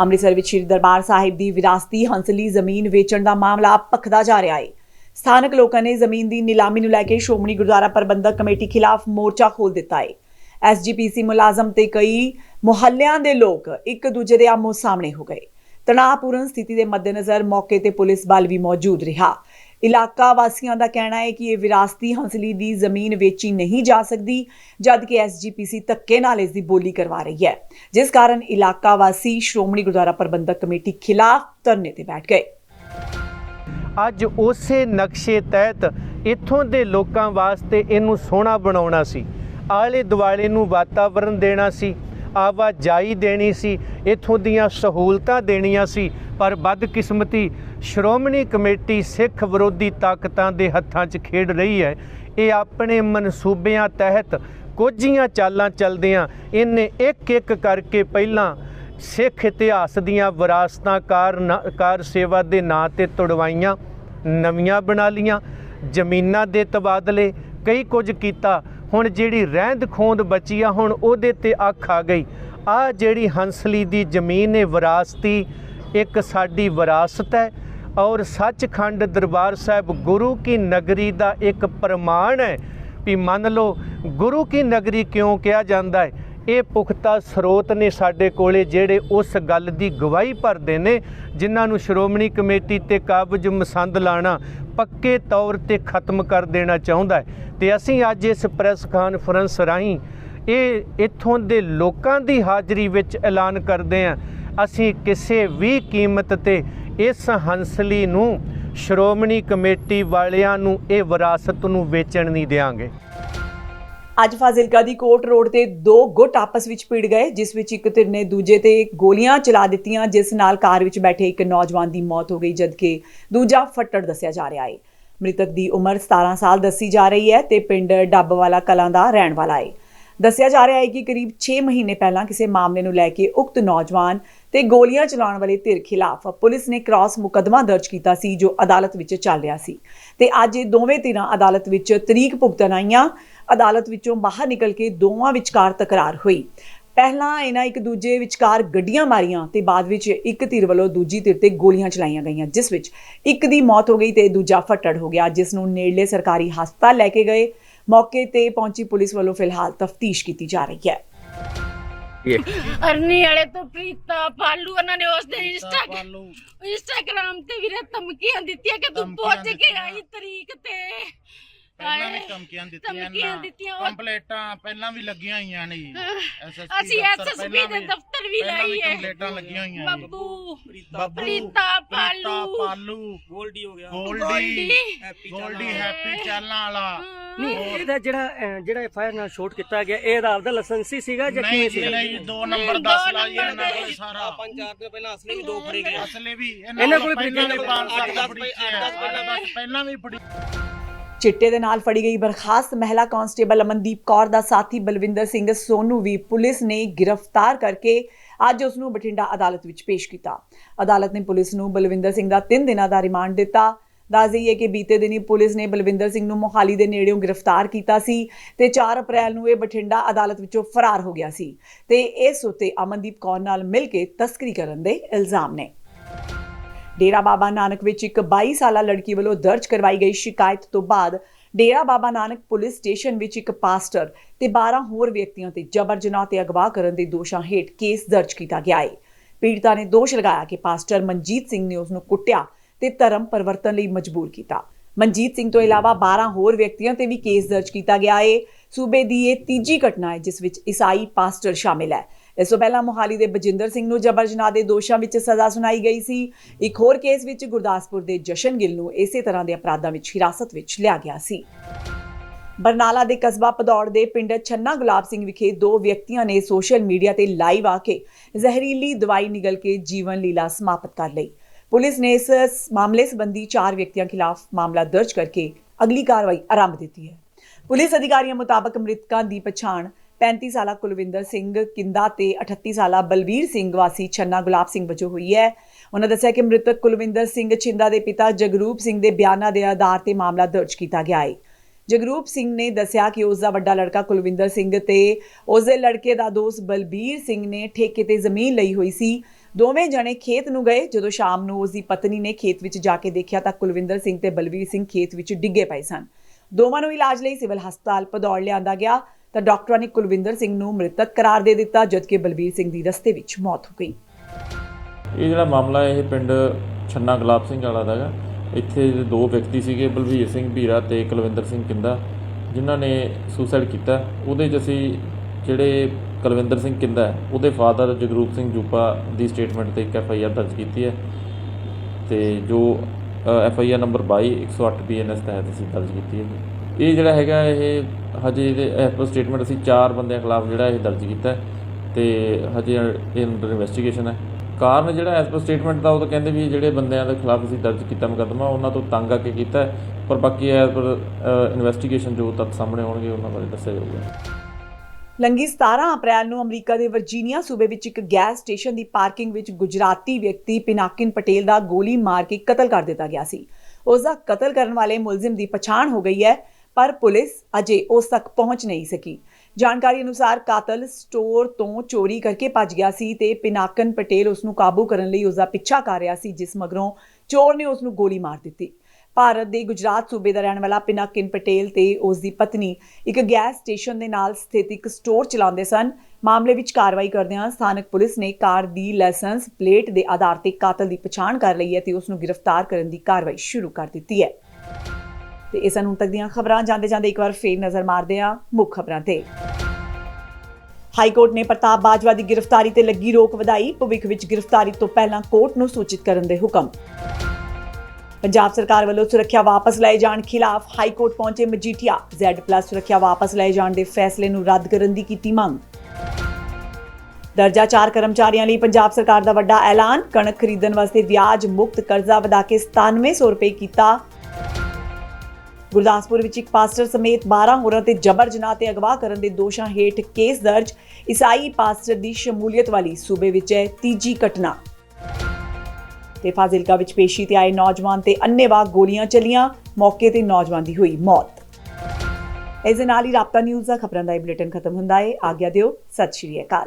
ਅੰਮ੍ਰਿਤਸਰ ਵਿੱਚ ਸ੍ਰੀ ਦਰਬਾਰ ਸਾਹਿਬ ਦੀ ਵਿਰਾਸਤੀ ਹੰਸਲੀ ਜ਼ਮੀਨ ਵੇਚਣ ਦਾ ਮਾਮਲਾ ਭਖਦਾ ਜਾ ਰਿਹਾ ਹੈ। ਸਥਾਨਕ ਲੋਕਾਂ ਨੇ ਜ਼ਮੀਨ ਦੀ ਨਿਲਾਮੀ ਨੂੰ ਲੈ ਕੇ ਸ਼੍ਰੋਮਣੀ ਗੁਰਦੁਆਰਾ ਪ੍ਰਬੰਧਕ ਕਮੇਟੀ ਖਿਲਾਫ ਮੋਰਚਾ ਖੋਲ ਦਿੱਤਾ ਹੈ ਐਸਜੀਪੀਸੀ ਮੁਲਾਜ਼ਮ ਤੇ ਕਈ ਮੁਹੱਲਿਆਂ ਦੇ ਲੋਕ ਇੱਕ ਦੂਜੇ ਦੇ ਆਮੋ ਸਾਹਮਣੇ ਹੋ ਗਏ। ਤਣਾਅਪੂਰਨ ਸਥਿਤੀ ਦੇ ਮੱਦੇਨਜ਼ਰ ਮੌਕੇ ਤੇ ਪੁਲਿਸ ਬਲ ਵੀ ਮੌਜੂਦ ਰਿਹਾ। ਇਲਾਕਾ ਵਾਸੀਆਂ ਦਾ ਕਹਿਣਾ ਹੈ ਕਿ ਇਹ ਵਿਰਾਸਤੀ ਹੰਸਲੀ ਦੀ ਜ਼ਮੀਨ ਵੇਚੀ ਨਹੀਂ ਜਾ ਸਕਦੀ, ਜਦਕਿ ਐਸਜੀਪੀਸੀ ਧੱਕੇ ਨਾਲ ਇਸ ਦੀ ਬੋਲੀ ਕਰਵਾ ਰਹੀ ਹੈ। ਜਿਸ ਕਾਰਨ ਇਲਾਕਾ ਵਾਸੀ ਸ਼੍ਰੋਮਣੀ ਗੁਰਦੁਆਰਾ ਪ੍ਰਬੰਧਕ ਕਮੇਟੀ ਖਿਲਾਫ ਧਰਨੇ ਤੇ ਬੈਠ ਗਏ। ਅੱਜ ਉਸੇ ਨਕਸ਼ੇ ਤਹਿਤ ਇੱਥੋਂ ਦੇ ਲੋਕਾਂ ਵਾਸਤੇ ਇਹਨੂੰ ਸੋਹਣਾ ਬਣਾਉਣਾ ਸੀ। ਆਲੇ ਦੁਆਲੇ ਨੂੰ ਵਾਤਾਵਰਣ ਦੇਣਾ ਸੀ, ਆਵਾਜਾਈ ਦੇਣੀ ਸੀ, ਇੱਥੋਂ ਦੀਆਂ ਸਹੂਲਤਾਂ ਦੇਣੀਆਂ ਸੀ, ਪਰ ਬਦਕਿਸਮਤੀ ਸ਼੍ਰੋਮਣੀ ਕਮੇਟੀ ਸਿੱਖ ਵਿਰੋਧੀ ਤਾਕਤਾਂ ਦੇ ਹੱਥਾਂ 'ਚ ਖੇਡ ਰਹੀ ਹੈ। ਇਹ ਆਪਣੇ ਮਨਸੂਬਿਆਂ ਤਹਿਤ ਕੁਝੀਆਂ ਚਾਲਾਂ ਚੱਲਦਿਆਂ ਇਹਨੇ ਇੱਕ ਇੱਕ ਕਰਕੇ ਪਹਿਲਾਂ ਸਿੱਖ ਇਤਿਹਾਸ ਦੀਆਂ ਵਿਰਾਸਤਾਂ ਕਾਰ ਨਾ- ਕਾਰ ਸੇਵਾ ਦੇ ਨਾਂ ਤੇ ਤੁੜਵਾਈਆਂ, ਨਵੀਆਂ ਬਣਾ ਲੀਆਂ ਜ਼ਮੀਨਾਂ ਦੇ ਤਬਾਦਲੇ, ਕਈ ਕੁਝ ਕੀਤਾ। ਹੁਣ ਜਿਹੜੀ ਰਹਿੰਦ ਖੋਂਦ ਬਚੀ ਆ, ਹੁਣ ਉਹਦੇ ਤੇ ਅੱਖ ਆ ਗਈ। ਆ ਜਿਹੜੀ ਹੰਸਲੀ ਦੀ ਜ਼ਮੀਨ ਹੈ ਵਿਰਾਸਤੀ, ਇੱਕ ਸਾਡੀ ਵਿਰਾਸਤ ਹੈ ਔਰ ਸੱਚਖੰਡ ਦਰਬਾਰ ਸਾਹਿਬ ਗੁਰੂ ਕੀ ਨਗਰੀ ਦਾ ਇੱਕ ਪ੍ਰਮਾਣ ਹੈ ਵੀ ਮੰਨ ਲਓ, ਗੁਰੂ ਕੀ ਨਗਰੀ ਕਿਉਂ ਕਿਹਾ ਜਾਂਦਾ ਹੈ? ਇਹ ਪੁਖਤਾ ਸਰੋਤ ਨੇ ਸਾਡੇ ਕੋਲੇ ਜਿਹੜੇ ਉਸ ਗੱਲ ਦੀ ਗਵਾਹੀ ਭਰਦੇ ਨੇ, ਜਿਨ੍ਹਾਂ ਨੂੰ ਸ਼੍ਰੋਮਣੀ ਕਮੇਟੀ ਤੇ ਕਾਬਜ ਮਸੰਦ ਲਾਣਾ ਪੱਕੇ ਤੌਰ ਤੇ ਖਤਮ ਕਰ ਦੇਣਾ ਚਾਹੁੰਦਾ ਹੈ। ਤੇ ਅਸੀਂ ਅੱਜ ਇਸ ਪ੍ਰੈਸ ਕਾਨਫਰੰਸ ਰਾਹੀਂ ਇਹ ਇੱਥੋਂ ਦੇ ਲੋਕਾਂ ਦੀ ਹਾਜ਼ਰੀ ਵਿੱਚ ਐਲਾਨ ਕਰਦੇ ਹਾਂ। ਅਸੀਂ ਕਿਸੇ ਵੀ ਕੀਮਤ ਤੇ ਇਸ ਹੰਸਲੀ ਨੂੰ ਸ਼੍ਰੋਮਣੀ ਕਮੇਟੀ ਵਾਲਿਆਂ ਨੂੰ ਇਹ ਵਿਰਾਸਤ ਨੂੰ ਵੇਚਣ ਨਹੀਂ ਦੇਵਾਂਗੇ ਅੱਜ ਫਾਜ਼ਿਲਕਾ ਦੀ ਕੋਟ ਰੋਡ ਤੇ ਦੋ ਗੁੱਟ ਆਪਸ ਵਿੱਚ ਭਿੜ ਗਏ, ਜਿਸ ਵਿੱਚ ਇੱਕ ਧਿਰ ਨੇ ਦੂਜੇ ਤੇ ਗੋਲੀਆਂ ਚਲਾ ਦਿੱਤੀਆਂ, ਜਿਸ ਨਾਲ ਕਾਰ ਵਿੱਚ ਬੈਠੇ ਇੱਕ ਨੌਜਵਾਨ ਦੀ ਮੌਤ ਹੋ ਗਈ, ਜਦਕਿ ਦੂਜਾ ਫੱਟੜ ਦੱਸਿਆ ਜਾ ਰਿਹਾ ਹੈ। ਮ੍ਰਿਤਕ ਦੀ ਉਮਰ 17 ਸਾਲ ਦੱਸੀ ਜਾ ਰਹੀ ਹੈ ਤੇ ਪਿੰਡ ਡੱਬਵਾਲਾ ਕਲਾਂ ਦਾ ਰਹਿਣ ਵਾਲਾ ਹੈ। ਦੱਸਿਆ ਜਾ ਰਿਹਾ ਹੈ ਕਿ ਕਰੀਬ 6 ਮਹੀਨੇ ਪਹਿਲਾਂ ਕਿਸੇ ਮਾਮਲੇ ਨੂੰ ਲੈ ਕੇ ਉਕਤ ਨੌਜਵਾਨ ਤੇ ਗੋਲੀਆਂ ਚਲਾਉਣ ਵਾਲੇ ਧਿਰ ਖਿਲਾਫ ਪੁਲਿਸ ਨੇ ਕ੍ਰਾਸ ਮੁਕੱਦਮਾ ਦਰਜ ਕੀਤਾ ਸੀ, ਜੋ ਅਦਾਲਤ ਵਿੱਚ ਚੱਲ ਰਿਹਾ ਸੀ। ਤੇ ਅੱਜ ਇਹ ਦੋਵੇਂ ਧਿਰਾਂ ਅਦਾਲਤ ਵਿੱਚ ਤਰੀਕ ਭੁਗਤਣ ਆਈਆਂ। ਅਦਾਲਤ ਵਿੱਚੋਂ ਬਾਹਰ ਨਿਕਲ ਕੇ ਦੋਵਾਂ ਵਿਚਕਾਰ ਤਕਰਾਰ ਹੋਈ। ਪਹਿਲਾਂ ਇਹਨਾਂ ਇੱਕ ਦੂਜੇ ਵਿਚਕਾਰ ਗੱਡੀਆਂ ਮਾਰੀਆਂ ਤੇ ਬਾਅਦ ਵਿੱਚ ਇੱਕ ਧਿਰ ਵੱਲੋਂ ਦੂਜੀ ਧਿਰ ਤੇ ਗੋਲੀਆਂ ਚਲਾਈਆਂ ਗਈਆਂ, ਜਿਸ ਵਿੱਚ ਇੱਕ ਦੀ ਮੌਤ ਹੋ ਗਈ ਤੇ ਦੂਜਾ ਫੱਟੜ ਹੋ ਗਿਆ, ਜਿਸ ਨੂੰ ਨੇੜਲੇ ਸਰਕਾਰੀ ਹਸਪਤਾਲ ਲੈ ਕੇ ਗਏ। ਮੌਕੇ ਤੇ ਪਹੁੰਚੀ ਪੁਲਿਸ ਵੱਲੋਂ ਫਿਲਹਾਲ ਤਫਤੀਸ਼ ਕੀਤੀ ਜਾ ਰਹੀ ਹੈ। ਅਰਨੀ ਵਾਲੇ ਤੋਂ ਪ੍ਰੀਤਾ ਪਾਲੂ ਉਹਨਾਂ ਨੇ ਉਸ ਦੇ ਇੰਸਟਾ ਇੰਸਟਾਗ੍ਰਾਮ ਤੇ ਵੀਰੇ ਧਮਕੀਆਂ ਦਿੱਤੀਆਂ ਕਿ ਤੂੰ ਪਹੁੰਚ ਕੇ ਆਈ ਤਰੀਕ ਤੇ। ਪਹਿਲਾਂ ਵੀ ਹਾਏ, ਧਮਕੀਆਂ ਦਿੱਤੀਆਂ ਧਮਕੀਆਂ ਨਾ ਦਿੱਤੀਆਂ ਉਹ- ਕੰਪਲੇਟਾਂ ਪਹਿਲਾਂ ਵੀ ਲੱਗੀਆਂ ਹੋਈਆਂ ਨੇ। ਜੀ ਅਸੀਂ ਦਫ਼ਤਰ ਐਸਐਸਪੀ ਪਹਿਲਾਂ ਦੇ ਵੀ- ਦਫ਼ਤਰ ਵੀ ਪਹਿਲਾਂ ਵੀ ਲਾਈ ਹੈ। ਕੰਪਲੇਂਟਾਂ ਲੱਗੀਆਂ ਹੋਈਆਂ ਨੇ। ਬੱਬੂ ਬੱਬੂ, ਪ੍ਰੀਤਾ ਪ੍ਰੀਤਾ ਪਾਲੂ। ਪਾਲੂ। ਗੋਲਡੀ ਹੋ ਗਿਆ। ਗੋਲਡੀ ਗੋਲਡੀ। ਗੋਲਡੀ ਹੈਪੀ ਚਾਲਾਂ ਵਾਲਾ। ਨਹੀਂ ਇਹਦਾ ਜਿਹੜਾ ਅਹ, ਜਿਹੜਾ ਐਫ ਆਰ ਨਾਲ ਸ਼ੋਟ ਕੀਤਾ ਗਿਆ ਇਹ ਅਦਾਲਤ ਦਾ ਲਾਇਸੈਂਸੀ ਸੀਗਾ ਜਾਂ ਨਹੀਂ ਕਿਵੇਂ ਜੀ ਸੀ ਨਹੀਂ ਜੀ, ਦੋ ਨੰਬਰ ਦੋ 10 ਲਾਈ ਨੰਬਰ ਇਹਨਾਂ। ਕੋਲ ਸਾਰਾ। ਪੰਜ ਚਾਰ ਦਿਨ ਪਹਿਲਾਂ ਅਸਲੀ ਵੀ ਦੋ ਫੜੇ ਗਏ। ਅਸਲੇ ਵੀ ਇਹਨਾਂ ਕੋਲ ਪਹਿਲਾਂ ਵੀ ਵੀ 5 ਅੱਠ ਦਸ ਫੜੀ ਅੱਠ ਦਸ ਪਹਿਲਾਂ ਪਹਿਲਾਂ ਵੀ ਫੜੀ ਚਿੱਟੇ ਦੇ ਨਾਲ ਫੜੀ ਗਈ ਬਰਖਾਸਤ। ਮਹਿਲਾ ਕਾਂਸਟੇਬਲ ਅਮਨਦੀਪ ਕੌਰ ਦਾ ਸਾਥੀ ਬਲਵਿੰਦਰ ਸਿੰਘ ਸੋਨੂ ਵੀ ਪੁਲਿਸ ਨੇ ਗ੍ਰਿਫਤਾਰ ਕਰਕੇ ਅੱਜ ਉਸ ਨੂੰ ਬਠਿੰਡਾ ਅਦਾਲਤ ਵਿੱਚ ਪੇਸ਼ ਕੀਤਾ। ਅਦਾਲਤ ਨੇ ਪੁਲਿਸ ਨੂੰ ਬਲਵਿੰਦਰ ਸਿੰਘ ਦਾ 3 ਦਿਨਾਂ ਦਾ ਰਿਮਾਂਡ ਦਿੱਤਾ। ਦੱਸ ਦਈਏ ਕਿ ਬੀਤੇ ਦਿਨੀ ਪੁਲਿਸ ਨੇ ਬਲਵਿੰਦਰ ਸਿੰਘ ਨੂੰ ਮੋਹਾਲੀ ਦੇ ਨੇੜਿਓਂ ਗ੍ਰਿਫਤਾਰ ਕੀਤਾ ਸੀ ਤੇ 4 ਅਪ੍ਰੈਲ ਨੂੰ ਇਹ ਬਠਿੰਡਾ ਅਦਾਲਤ ਵਿੱਚੋਂ ਫਰਾਰ ਹੋ ਗਿਆ ਸੀ। ਤੇ ਇਸ ਉੱਤੇ ਅਮਨਦੀਪ ਕੌਰ ਨਾਲ ਮਿਲ ਕੇ ਤਸਕਰੀ ਕਰਨ ਦੇ ਇਲਜ਼ਾਮ ਨੇ। ਡੇਰਾ ਬਾਬਾ ਨਾਨਕ ਵਿੱਚ ਇੱਕ 22 ਸਾਲਾ ਲੜਕੀ ਵੱਲੋਂ ਦਰਜ ਕਰਵਾਈ ਗਈ ਸ਼ਿਕਾਇਤ ਤੋਂ ਬਾਅਦ ਡੇਰਾ ਬਾਬਾ ਨਾਨਕ ਪੁਲਿਸ ਸਟੇਸ਼ਨ ਵਿੱਚ ਇੱਕ ਪਾਸਟਰ ਤੇ 12 ਹੋਰ ਵਿਅਕਤੀਆਂ ਤੇ ਜਬਰ ਜਨਾਹ ਤੇ ਅਗਵਾ ਕਰਨ ਦੇ ਦੋਸ਼ਾਂ ਹੇਠ ਕੇਸ ਦਰਜ ਕੀਤਾ ਗਿਆ ਹੈ। ਪੀੜਤਾ ਨੇ ਦੋਸ਼ ਲਗਾਇਆ ਕਿ ਪਾਸਟਰ ਮਨਜੀਤ ਸਿੰਘ ਨੇ ਉਸ ਨੂੰ ਕੁੱਟਿਆ ਤੇ ਧਰਮ ਪਰਿਵਰਤਨ ਲਈ ਮਜਬੂਰ ਕੀਤਾ। ਮਨਜੀਤ ਸਿੰਘ ਤੋਂ ਇਲਾਵਾ 12 ਹੋਰ ਵਿਅਕਤੀਆਂ ਤੇ ਵੀ ਕੇਸ ਦਰਜ ਕੀਤਾ ਗਿਆ ਹੈ। ਸੂਬੇ ਦੀ ਇਹ ਤੀਜੀ ਘਟਨਾ ਹੈ, ਜਿਸ ਵਿੱਚ ਈਸਾਈ ਪਾਸਟਰ ਸ਼ਾਮਿਲ ਹੈ। ਇਸ ਤੋਂ ਪਹਿਲਾਂ ਮੋਹਾਲੀ ਦੇ ਬਜਿੰਦਰ ਸਿੰਘ ਨੂੰ ਜਬਰ ਜਨਾਹ ਦੇ ਦੋਸ਼ਾਂ ਵਿੱਚ ਸਜ਼ਾ ਸੁਣਾਈ ਗਈ ਸੀ। ਇੱਕ ਹੋਰ ਕੇਸ ਵਿੱਚ ਗੁਰਦਾਸਪੁਰ ਦੇ ਜਸ਼ਨ ਗਿੱਲ ਨੂੰ ਇਸੇ ਤਰ੍ਹਾਂ ਦੇ ਅਪਰਾਧਾਂ ਵਿੱਚ ਹਿਰਾਸਤ ਵਿੱਚ ਲਿਆ ਗਿਆ ਸੀ। ਬਰਨਾਲਾ ਦੇ ਕਸਬਾ ਪਦੌੜ ਦੇ ਪਿੰਡ ਛੰਨਾ ਗੁਲਾਬ ਸਿੰਘ ਵਿਖੇ ਦੋ ਵਿਅਕਤੀਆਂ ਨੇ ਸੋਸ਼ਲ ਮੀਡੀਆ ਤੇ ਲਾਈਵ ਆ ਕੇ ਜ਼ਹਿਰੀਲੀ ਦਵਾਈ ਨਿਗਲ ਕੇ ਜੀਵਨ ਲੀਲਾ ਸਮਾਪਤ ਕਰ ਲਈ। ਪੁਲਿਸ ਨੇ ਇਸ ਮਾਮਲੇ ਸੰਬੰਧੀ ਚਾਰ ਵਿਅਕਤੀਆਂ ਖਿਲਾਫ ਮਾਮਲਾ ਦਰਜ ਕਰਕੇ ਅਗਲੀ ਕਾਰਵਾਈ ਆਰੰਭ ਦਿੱਤੀ ਹੈ। ਪੁਲਿਸ ਅਧਿਕਾਰੀਆਂ ਮੁਤਾਬਕ ਮ੍ਰਿਤਕਾਂ ਦੀ ਪਛਾਣ 35 ਸਾਲਾ ਕੁਲਵਿੰਦਰ ਸਿੰਘ ਕਿੰਦਾ ਤੇ 38 ਸਾਲਾ ਬਲਬੀਰ ਸਿੰਘ ਵਾਸੀ ਛੰਨਾ ਗੁਲਾਬ ਸਿੰਘ ਵਜੋਂ ਹੋਈ ਹੈ। ਉਹਨਾਂ ਦੱਸਿਆ ਕਿ ਮ੍ਰਿਤਕ ਕੁਲਵਿੰਦਰ ਸਿੰਘ ਛਿੰਦਾ ਦੇ ਪਿਤਾ ਜਗਰੂਪ ਸਿੰਘ ਦੇ ਬਿਆਨਾਂ ਦੇ ਆਧਾਰ ਤੇ ਮਾਮਲਾ ਦਰਜ ਕੀਤਾ ਗਿਆ ਹੈ। ਜਗਰੂਪ ਸਿੰਘ ਨੇ ਦੱਸਿਆ ਕਿ ਉਸ ਦਾ ਵੱਡਾ ਲੜਕਾ ਕੁਲਵਿੰਦਰ ਸਿੰਘ ਤੇ ਉਸ ਦੇ ਲੜਕੇ ਦਾ ਦੋਸਤ ਬਲਬੀਰ ਸਿੰਘ ਨੇ ਠੇਕੇ ਤੇ ਜ਼ਮੀਨ ਲਈ ਹੋਈ ਸੀ। ਦੋਵੇਂ ਜਣੇ ਖੇਤ ਨੂੰ ਗਏ। ਜਦੋਂ ਸ਼ਾਮ ਨੂੰ ਉਸ ਦੀ ਪਤਨੀ ਨੇ ਖੇਤ ਵਿੱਚ ਜਾ ਕੇ ਦੇਖਿਆ ਤਾਂ ਕੁਲਵਿੰਦਰ ਸਿੰਘ ਤੇ ਬਲਬੀਰ ਸਿੰਘ ਖੇਤ ਵਿੱਚ ਡਿੱਗੇ ਪਏ ਸਨ। ਦੋਵਾਂ ਨੂੰ ਇਲਾਜ ਲਈ ਸਿਵਲ ਹਸਪਤਾਲ ਪਦੌੜ ਲਿਆਂਦਾ ਗਿਆ। ਤਾਂ ਡਾਕਟਰਾਂ ਨੇ ਕੁਲਵਿੰਦਰ ਸਿੰਘ ਨੂੰ ਮ੍ਰਿਤਕ ਕਰਾਰ ਦੇ ਦਿੱਤਾ, ਜਦਕਿ ਬਲਬੀਰ ਸਿੰਘ ਦੀ ਰਸਤੇ ਵਿੱਚ ਮੌਤ ਹੋ ਗਈ। ਇਹ ਜਿਹੜਾ ਮਾਮਲਾ, ਇਹ ਪਿੰਡ ਛੰਨਾ ਗੁਲਾਬ ਸਿੰਘ ਵਾਲਾ ਦਾ ਹੈਗਾ। ਇੱਥੇ ਦੋ ਵਿਅਕਤੀ ਸੀਗੇ ਬਲਵੀਰ ਸਿੰਘ ਭੀਰਾ ਤੇ ਕੁਲਵਿੰਦਰ ਸਿੰਘ ਕਿੰਦਾ, ਜਿਨ੍ਹਾਂ ਨੇ ਸੁਸਾਈਡ ਕੀਤਾ। ਉਹਦੇ 'ਚ ਅਸੀਂ ਜਿਹੜੇ ਕੁਲਵਿੰਦਰ ਸਿੰਘ ਕਿੰਦਾ ਉਹਦੇ ਫਾਦਰ ਜਗਰੂਪ ਸਿੰਘ ਜੂਪਾ ਦੀ ਸਟੇਟਮੈਂਟ ਤੇ ਇੱਕ ਐਫ ਆਈ ਆਰ ਦਰਜ ਕੀਤੀ ਹੈ। ਤੇ ਜੋ F I R number 22 108 BNS ਤਹਿਤ ਅਸੀਂ ਦਰਜ ਕੀਤੀ ਹੈ। ਇਹ ਜਿਹੜਾ ਹੈਗਾ, ਇਹ ਹਜੇ ਇਹਦੇ ਐਫ ਸਟੇਟਮੈਂਟ ਅਸੀਂ ਚਾਰ ਬੰਦਿਆਂ ਖਿਲਾਫ ਜਿਹੜਾ ਇਹ ਦਰਜ ਕੀਤਾ ਹੈ ਤੇ ਹਜੇ ਇਹ ਅੰਡਰ ਇਨਵੈਸਟੀਗੇਸ਼ਨ ਹੈ। ਕਾਰਨ ਜਿਹੜਾ ਐਸ ਪਰ ਸਟੇਟਮੈਂਟ ਦਾ, ਉਹ ਤਾਂ ਕਹਿੰਦੇ ਵੀ ਜਿਹੜੇ ਬੰਦਿਆਂ ਦੇ ਖਿਲਾਫ ਅਸੀਂ ਦਰਜ ਕੀਤਾ ਮੁਕੱਦਮਾ, ਉਹਨਾਂ ਤੋਂ ਤੰਗ ਆ ਕੇ ਕੀਤਾ ਪਰ ਬਾਕੀ ਐਸ ਪਰ ਇਨਵੈਸਟੀਗੇਸ਼ਨ ਜੋ ਤੱਥ ਸਾਹਮਣੇ ਆਉਣਗੇ, ਉਹਨਾਂ ਬਾਰੇ ਦੱਸਿਆ ਜਾਊਗਾ। ਲੰਗੀ 17 ਅਪ੍ਰੈਲ ਨੂੰ ਅਮਰੀਕਾ ਦੇ ਵਰਜੀਨੀਆ ਸੂਬੇ ਵਿੱਚ ਇੱਕ ਗੈਸ ਸਟੇਸ਼ਨ ਦੀ ਪਾਰਕਿੰਗ ਵਿੱਚ ਗੁਜਰਾਤੀ ਵਿਅਕਤੀ ਪਿਨਾਕਿਨ ਪਟੇਲ ਦਾ ਗੋਲੀ ਮਾਰ ਕੇ ਕਤਲ ਕਰ ਦਿੱਤਾ ਗਿਆ ਸੀ। ਉਸ ਦਾ ਕਤਲ ਕਰਨ ਵਾਲੇ ਮੁਲਜ਼ਮ ਦੀ ਪਛਾਣ ਹੋ ਗਈ ਹੈ। ਪਰ ਪੁਲਿਸ ਅਜੇ ਉਸ ਤੱਕ ਪਹੁੰਚ ਨਹੀਂ ਸਕੀ। ਜਾਣਕਾਰੀ ਅਨੁਸਾਰ ਕਾਤਲ ਸਟੋਰ ਤੋਂ ਚੋਰੀ ਕਰਕੇ ਭੱਜ ਗਿਆ ਸੀ ਤੇ ਪਿਨਾਕਨ ਪਟੇਲ ਉਸ ਨੂੰ ਕਾਬੂ ਕਰਨ ਲਈ ਉਸ ਦਾ ਪਿੱਛਾ ਕਰ ਰਿਹਾ ਸੀ, ਜਿਸ ਮਗਰੋਂ ਚੋਰ ਨੇ ਉਸ ਨੂੰ ਗੋਲੀ ਮਾਰ ਦਿੱਤੀ। ਭਾਰਤ ਦੇ ਗੁਜਰਾਤ ਸੂਬੇ ਦਾ ਰਹਿਣ ਵਾਲਾ ਪਿਨਾਕਿਨ ਪਟੇਲ ਤੇ ਉਸ ਦੀ ਪਤਨੀ ਇੱਕ ਗੈਸ ਸਟੇਸ਼ਨ ਦੇ ਨਾਲ ਸਥਿਤ ਇੱਕ ਸਟੋਰ ਚਲਾਉਂਦੇ ਸਨ। ਮਾਮਲੇ ਵਿੱਚ ਕਾਰਵਾਈ ਕਰਦਿਆਂ ਸਥਾਨਕ ਪੁਲਿਸ ਨੇ ਕਾਰ ਦੀ ਲਾਇਸੈਂਸ ਪਲੇਟ ਦੇ ਆਧਾਰ ਤੇ ਕਾਤਲ ਦੀ ਪਛਾਣ ਕਰ ਲਈ ਹੈ ਤੇ ਉਸ ਨੂੰ ਗ੍ਰਿਫਤਾਰ ਕਰਨ ਦੀ ਕਾਰਵਾਈ ਸ਼ੁਰੂ ਕਰ ਦਿੱਤੀ ਹੈ। ਤੇ ਇਹ ਸਨ ਹੁਣ ਤੱਕ ਦੀਆਂ ਖਬਰਾਂ ਜਾਂਦੇ ਜਾਂਦੇ ਇੱਕ ਵਾਰ ਫੇਰ ਨਜ਼ਰ ਮਾਰਦੇ ਹਾਂ ਮੁੱਖ ਖਬਰਾਂ ਤੇ। ਹਾਈ ਕੋਰਟ ਨੇ ਪ੍ਰਤਾਪ ਬਾਜਵਾ ਦੀ ਗ੍ਰਿਫਤਾਰੀ ਤੇ ਲੱਗੀ ਰੋਕ ਵਧਾਈ, ਭਵਿੱਖ ਵਿੱਚ ਗ੍ਰਿਫਤਾਰੀ ਤੋਂ ਪਹਿਲਾਂ ਕੋਰਟ ਨੂੰ ਸੂਚਿਤ ਕਰਨ ਦੇ ਹੁਕਮ। ਪੰਜਾਬ ਸਰਕਾਰ ਵੱਲੋਂ ਸੁਰੱਖਿਆ ਵਾਪਸ ਲਏ ਜਾਣ ਖਿਲਾਫ ਹਾਈ ਕੋਰਟ ਪਹੁੰਚੇ ਮਜੀਠੀਆ। Z+ ਸੁਰੱਖਿਆ ਵਾਪਸ ਲਏ ਜਾਣ ਦੇ ਫੈਸਲੇ ਨੂੰ ਰੱਦ ਕਰਨ ਦੀ ਕੀਤੀ ਮੰਗ। ਦਰਜਾ 4 ਕਰਮਚਾਰੀਆਂ ਲਈ ਪੰਜਾਬ ਸਰਕਾਰ ਦਾ ਵੱਡਾ ਐਲਾਨ। ਕਣਕ ਖਰੀਦਣ ਵਾਸਤੇ ਵਿਆਜ ਮੁਕਤ ਕਰਜ਼ਾ ਵਧਾ ਕੇ 9700 ਰੁਪਏ ਕੀਤਾ ਗੁਰਦਾਸਪੁਰ ਵਿੱਚ ਇੱਕ ਪਾਸਟਰ ਸਮੇਤ 12 ਹੋਰਾਂ ਤੇ ਜਬਰ ਜਨਾਹ ਤੇ ਅਗਵਾ ਕਰਨ ਦੇ ਦੋਸ਼ਾਂ ਹੇਠ ਕੇਸ ਦਰਜ। ਈਸਾਈ ਪਾਸਟਰ ਦੀ ਸ਼ਮੂਲੀਅਤ ਵਾਲੀ ਸੂਬੇ ਵਿੱਚ ਹੈ ਤੀਜੀ ਘਟਨਾ। ਤੇ ਫਾਜ਼ਿਲਕਾ ਵਿੱਚ ਪੇਸ਼ੀ ਤੇ ਆਏ ਨੌਜਵਾਨ ਤੇ ਅੰਨੇਵਾਹ ਗੋਲੀਆਂ ਚੱਲੀਆਂ, ਮੌਕੇ ਤੇ ਨੌਜਵਾਨ ਦੀ ਹੋਈ ਮੌਤ। ਇਸ ਦੇ ਨਾਲ ਹੀ ਰਾਬਤਾ ਨਿਊਜ਼ ਦਾ ਖਬਰਾਂ ਦਾ ਇਹ ਬੁਲੇਟਿਨ ਖਤਮ ਹੁੰਦਾ ਹੈ। ਆਗਿਆ ਦਿਓ, ਸਤਿ ਸ਼੍ਰੀ ਅਕਾਲ।